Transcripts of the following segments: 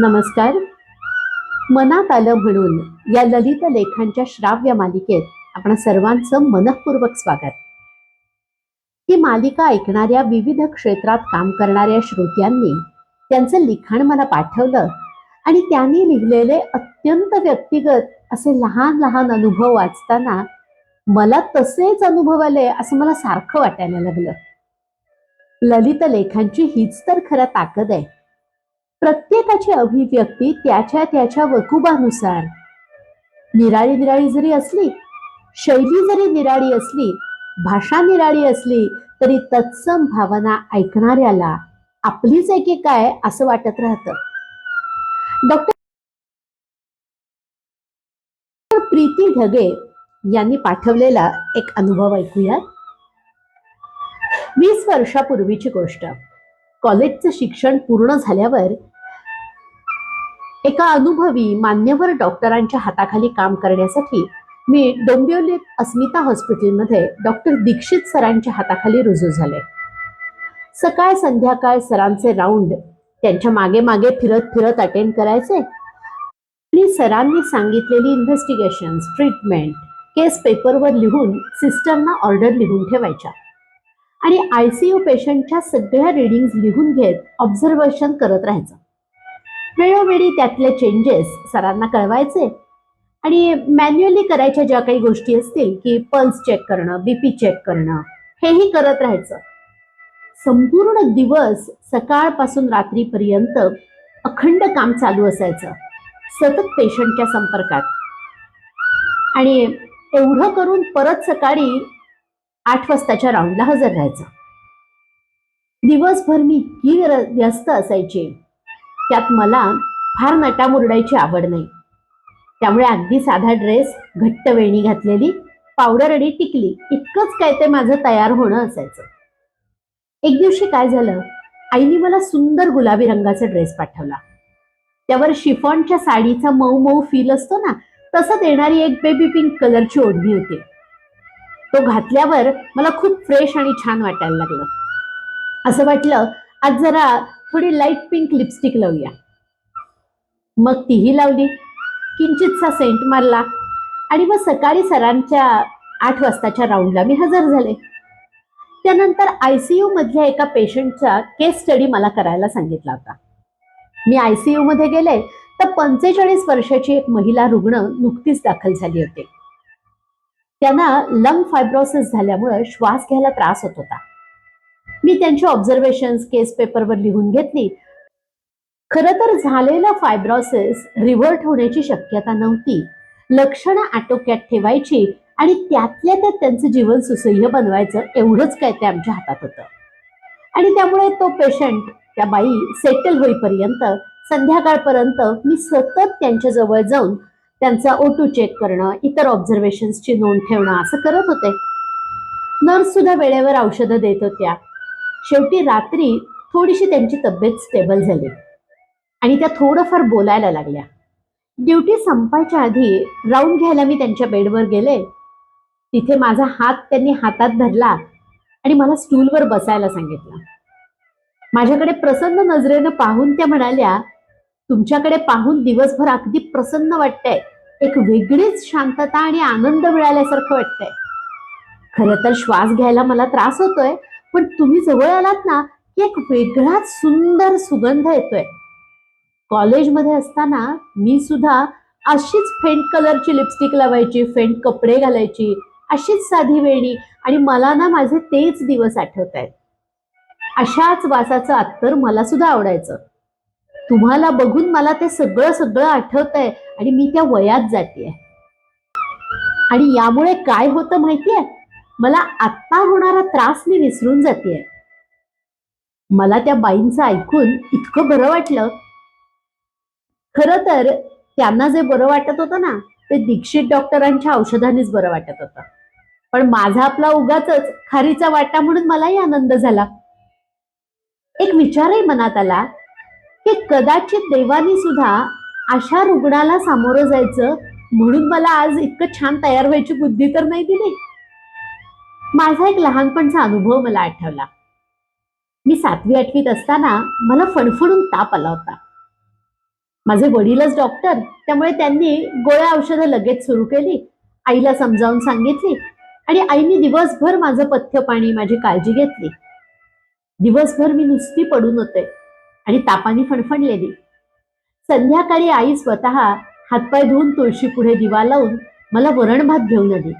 नमस्कार. मनात आलं म्हणून या ललित लेखांच्या श्राव्य मालिकेत आपण सर्वांचं मनःपूर्वक स्वागत. ही मालिका ऐकणाऱ्या विविध क्षेत्रात काम करणाऱ्या श्रोत्यांनी त्यांचं लिखाण मला पाठवलं आणि त्यांनी लिहिलेले अत्यंत व्यक्तिगत असे लहान लहान अनुभव वाचताना मला तसेच अनुभव आले असं मला सारखं वाटायला लागलं. ललित लेखांची हीच तर खरं ताकद आहे. प्रत्येकाची अभिव्यक्ती त्याच्या त्याच्या वकुबानुसार. निराळी निराळी जरी असली शैली जरी निराळी असली भाषा निराळी असली तरी तत्सम भावना ऐकणाऱ्याला आपलीच एके काय असं वाटत राहतं. डॉक्टर प्रीती ढगे यांनी पाठवलेला एक अनुभव ऐकूया वीस वर्षापूर्वीची गोष्ट. कॉलेजचं शिक्षण पूर्ण झाल्यावर एका अनुभवी मान्यवर डॉक्टरांच्या हाताखाली काम करण्यासाठी मी डोंबिवलीत अस्मिता हॉस्पिटलमध्ये डॉक्टर दीक्षित सरांच्या हाताखाली रुजू झाले. सकाळ संध्याकाळ सरांचे राऊंड त्यांच्या मागे मागे फिरत फिरत अटेंड करायचे आणि सरांनी सांगितलेली इन्व्हेस्टिगेशन ट्रीटमेंट केस पेपरवर लिहून सिस्टरना ऑर्डर लिहून ठेवायच्या. आणि आय सी यू पेशंटच्या सगळ्या रिडिंग्ज लिहून घेत ऑब्झर्वेशन करत राहायचं. वेळोवेळी त्यातले चेंजेस सरांना कळवायचे आणि मॅन्युअली करायच्या ज्या काही गोष्टी असतील की पल्स चेक करणं बीपी चेक करणं हेही करत राहायचं. संपूर्ण दिवस सकाळपासून रात्रीपर्यंत अखंड काम चालू असायचं. सतत पेशंटच्या संपर्कात. आणि एवढं करून परत सकाळी आठ वाजताच्या राऊंडला हजर राहायचं. दिवसभर मी इतकी व्यस्त असायची. त्यात मला फार नटामुरडायची आवड नाही. त्यामुळे अगदी साधा ड्रेस घट्ट वेणी घातलेली पावडर आणि टिकली इतकंच काय ते माझं तयार होणं असायचं. एक दिवशी काय झालं आईने मला सुंदर गुलाबी रंगाचा ड्रेस पाठवला. त्यावर शिफॉनच्या साडीचा मऊ मऊ फील असतो ना तसं देणारी एक बेबी पिंक कलरची ओढणी होती. तो घातल्यावर मला खूप फ्रेश आणि छान वाटायला लागलं. असं वाटलं आज जरा थोडी लाइट पिंक लिपस्टिक लावूया. मग तीही लावली. किंचितसा सेंट मारला. आणि मग सकाळी सरांच्या आठ वाजताच्या राऊंडला मी हजर झाले. त्यानंतर आय सी यू मधल्या एका पेशंटचा केस स्टडी मला करायला सांगितला होता. मी आय सी मध्ये गेले तर पंचेचाळीस वर्षाची एक महिला रुग्ण नुकतीच दाखल झाली होती. त्यांना लंग फायब्रोसिस झाल्यामुळे श्वास घ्यायला त्रास होत होता. मी त्यांची ऑब्झर्वेशन केस पेपरवर लिहून घेतली. खरं तर झालेला फायब्रॉसिस रिव्हर्ट होण्याची शक्यता नव्हती. लक्षणं आटोक्यात ठेवायची आणि त्यातल्या त्यात त्यांचं जीवन सुसह्य बनवायचं एवढंच काय ते आमच्या हातात होतं. आणि त्यामुळे तो पेशंट त्या बाई सेटल होईपर्यंत संध्याकाळपर्यंत मी सतत त्यांच्या जवळ जाऊन त्यांचा ओटू चेक करणं इतर ऑब्झर्वेशन्सची नोंद ठेवणं असं करत होते. नर्स सुद्धा वेळेवर औषधं देत होत्या. शेवटी रात्री थोडीशी त्यांची तब्येत स्टेबल झाली. आणि त्या थोडंफार बोलायला लागल्या. ड्युटी संपायच्या आधी राऊंड घ्यायला मी त्यांच्या बेडवर गेले. तिथे माझा हात त्यांनी हातात धरला आणि मला स्टूलवर बसायला सांगितलं. माझ्याकडे प्रसन्न नजरेनं पाहून त्या म्हणाल्या तुमच्याकडे पाहून दिवसभर अगदी प्रसन्न वाटतंय. एक वेगळीच शांतता आणि आनंद मिळाल्यासारखं वाटतंय. खरं तर श्वास घ्यायला मला त्रास होतोय पण तुम्ही जवळ आलात ना की एक वेगळाच सुंदर सुगंध येतोय. कॉलेजमध्ये असताना मी सुद्धा अशीच फेंट कलरची लिपस्टिक लावायची फेंट कपडे घालायची अशीच साधी वेणी आणि मला ना माझे तेच दिवस आठवत आहेत अशाच वासाचं अत्तर मला सुद्धा आवडायचं. तुम्हाला बघून मला ते सगळं सगळं आठवत आहे आणि मी त्या वयात जाते आणि यामुळे काय होतं माहितीये? मला आत्ता होणारा त्रास मी विसरून जाते मला त्या बाईंचं ऐकून इतकं बरं वाटलं. खरं तर त्यांना जे बरं वाटत होतं ना ते दीक्षित डॉक्टरांच्या औषधानेच बरं वाटत होतं. पण माझा आपला उगाच खारीचा वाटा म्हणून मलाही आनंद झाला. एक विचारही मनात आला की कदाचित देवानी सुद्धा अशा रुग्णाला सामोरं जायचं म्हणून मला आज इतकं छान तयार व्हायची बुद्धी तर नाही दिली? माझा एक लहानपणचा अनुभव मला आठवला. मी सातवी आठवीत असताना मला फणफणून ताप आला होता. माझे वडीलच डॉक्टर त्यामुळे त्यांनी गोळ्या औषधं लगेच सुरू केली आईला समजावून सांगितली आणि आईने दिवसभर माझं पथ्य पाणी माझी काळजी घेतली. दिवसभर मी नुसती पडून होते आणि तापाने फणफणलेली. संध्याकाळी आई स्वतः हातपाय धुवून तुळशी पुढे दिवा लावून मला वरण भात घेऊन आली.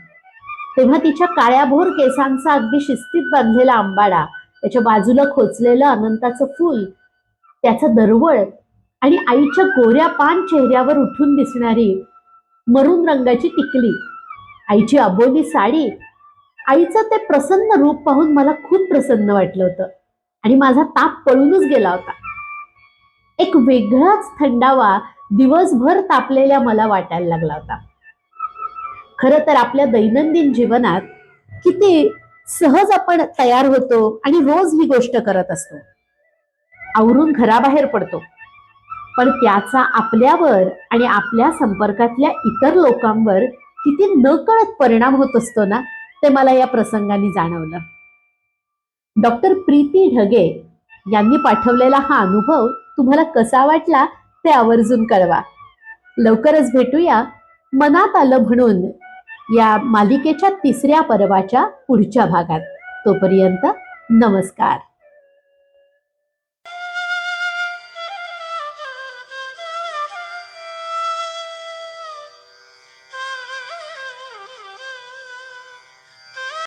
तेव्हा तिच्या काळ्याभोर केसांचा अगदी शिस्तीत बांधलेला आंबाडा त्याच्या बाजूला खोचलेलं अनंताचं फूल त्याचं दरवळ आणि आईच्या गोऱ्या पान चेहऱ्यावर उठून दिसणारी मरून रंगाची टिकली आईची अबोली साडी आईचं ते प्रसन्न रूप पाहून मला खूप प्रसन्न वाटलं होतं आणि माझा ताप पळूनच गेला होता. एक वेगळाच थंडावा दिवसभर तापलेल्या मला वाटायला लागला होता. खरं तर आपल्या दैनंदिन जीवनात किती सहज आपण तयार होतो आणि रोज ही गोष्ट करत असतो. आवरून घराबाहेर पडतो. पण त्याचा आपल्यावर आणि आपल्या संपर्कातल्या इतर लोकांवर किती नकळत परिणाम होत असतो ना ते मला या प्रसंगाने जाणवलं. डॉक्टर प्रीती ढगे यांनी पाठवलेला हा अनुभव तुम्हाला कसा वाटला ते आवर्जून कळवा. लवकरच भेटूया मनात आलं म्हणून या मालिकेच्या तिसऱ्या पर्वाच्या पुढच्या भागात. तोपर्यंत नमस्कार.